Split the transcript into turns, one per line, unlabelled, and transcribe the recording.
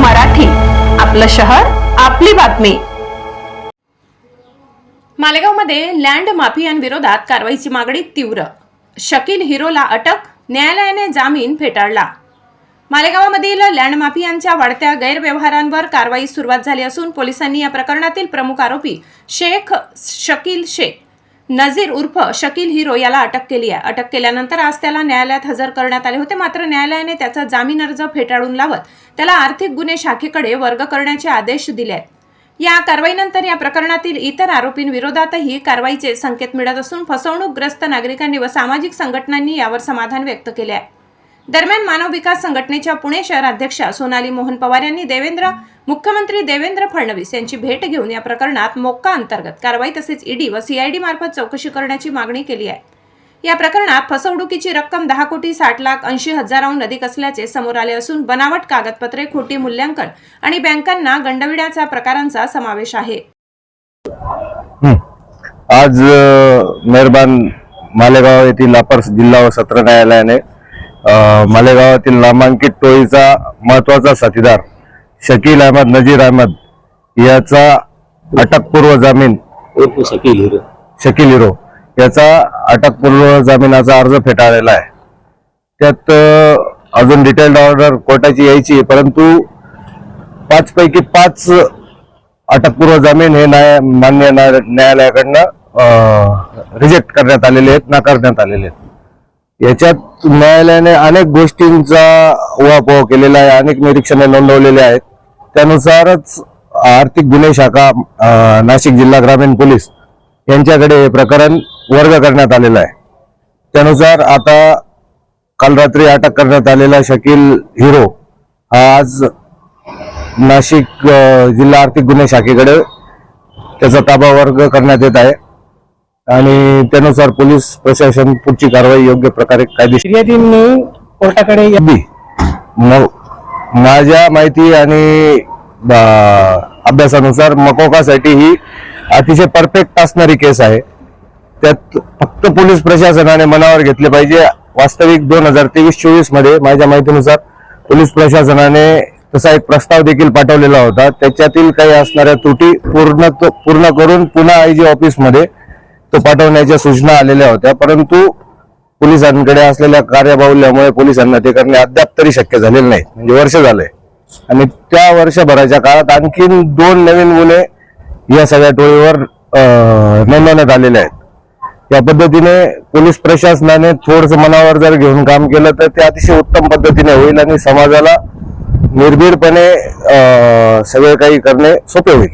मराठी. आपलं शहर आपली बातमी.
मालेगावमध्ये लँड माफियांविरोधात कारवाईची मागणी तीव्र. शकील हिरोला अटक न्यायालयाने जामीन फेटाळला. मालेगावामधील लँड माफियांच्या वाढत्या गैरव्यवहारांवर कारवाई सुरुवात झाली असून पोलिसांनी या प्रकरणातील प्रमुख आरोपी शेख शकील शेख. नझीर उर्फ शकील हिरो याला अटक केली आहे. अटक केल्यानंतर आज त्याला न्यायालयात हजर करण्यात आले होते. मात्र न्यायालयाने त्याचा जामीन अर्ज फेटाळून लावत त्याला आर्थिक गुन्हे शाखेकडे वर्ग करण्याचे आदेश दिले आहेत. या कारवाईनंतर या प्रकरणातील इतर आरोपींविरोधातही कारवाईचे संकेत मिळत असून फसवणूकग्रस्त नागरिकांनी व सामाजिक संघटनांनी यावर समाधान व्यक्त केले आहे. दरम्यान मानव विकास संघटनेच्या पुणे शहराध्यक्षा सोनाली मोहन पवार यांनी देवेंद्र मुख्यमंत्री देवेंद्र फडणवीस यांची भेट घेऊन या प्रकरणात मोक्का अंतर्गत कारवाई तसेच ईडी व सीआयडी मार्फत चौकशी करण्याची मागणी केली आहे. या प्रकरणात फसवणुकीची रक्कम दहा कोटी साठ लाख ऐंशी हजाराहून अधिक असल्याचे समोर आले असून बनावट कागदपत्रे खोटी मूल्यांकन आणि बँकांना गंडविण्याचा प्रकारांचा समावेश आहे.
आज मेहरबान मालेगाव येथील अपर जिल्हा व सत्र न्यायालयाने मालेगावातील नामांकित टोळीचा महत्त्वाचा साथीदार शकील अहमद नजीर अहमद याचा अटकपूर्व जामीन
शकील हिरो.
शकील हिरो याचा अटकपूर्व जामिनाचा अर्ज फेटाळलेला आहे. त्यात अजून डिटेल्ड ऑर्डर कोर्टाची यायची आहे, परंतु पाच पैकी पाच अटकपूर्व जामीन हे न्याय मान्य न्याय- न्यायालयाकडनं रिजेक्ट करण्यात आलेले आहेत नाकारण्यात आलेले आहेत. याच्यात न्यायालयाने अनेक गोष्टींचा उहापोह केलेला आहे अनेक निरीक्षणे नोंदवलेले आहेत. त्यानुसारच आर्थिक गुन्हे शाखा नाशिक जिल्हा ग्रामीण पोलीस यांच्याकडे हे प्रकरण वर्ग करण्यात आलेलं आहे. त्यानुसार आता काल रात्री अटक करण्यात आलेला शकील हिरो हा आज नाशिक जिल्हा आर्थिक गुन्हे शाखेकडे त्याचा ताबा वर्ग करण्यात येत आहे. आणि त्यानुसार पोलीस प्रशासन पुढची कारवाई योग्य प्रकारे कायदेशीर
फिर्यादींनी कोर्टाकडे या-
अगदी म- माझ्या माहिती आणि अभ्यासानुसार मकोकासाठी ही अतिशय परफेक्ट असणारी केस आहे. त्यात फक्त पोलीस प्रशासनाने मनावर घेतले पाहिजे. वास्तविक दोन हजार तेवीस चोवीसमध्ये माझ्या माहितीनुसार पोलीस प्रशासनाने तसा एक प्रस्ताव देखील पाठवलेला होता. त्याच्यातील काही असणाऱ्या त्रुटी पूर्ण पूर्ण करून पुन्हा आयजी ऑफिसमध्ये तो पाठवण्याच्या सूचना आलेल्या होत्या परंतु पोलिसांकडे असलेल्या कार्यबाहुल्यामुळे पोलिसांना ते करणे अद्याप तरी शक्य झालेलं नाही. म्हणजे वर्ष झालंय. आणि त्या वर्षभराच्या काळात आणखीन दोन नवीन गुन्हे या सगळ्या टोळीवर नोंदवण्यात आलेले आहेत. या पद्धतीने पोलीस प्रशासनाने थोडस मनावर जर घेऊन काम केलं तर ते अतिशय उत्तम पद्धतीने होईल आणि समाजाला निर्भीडपणे सगळे काही करणे सोपे होईल.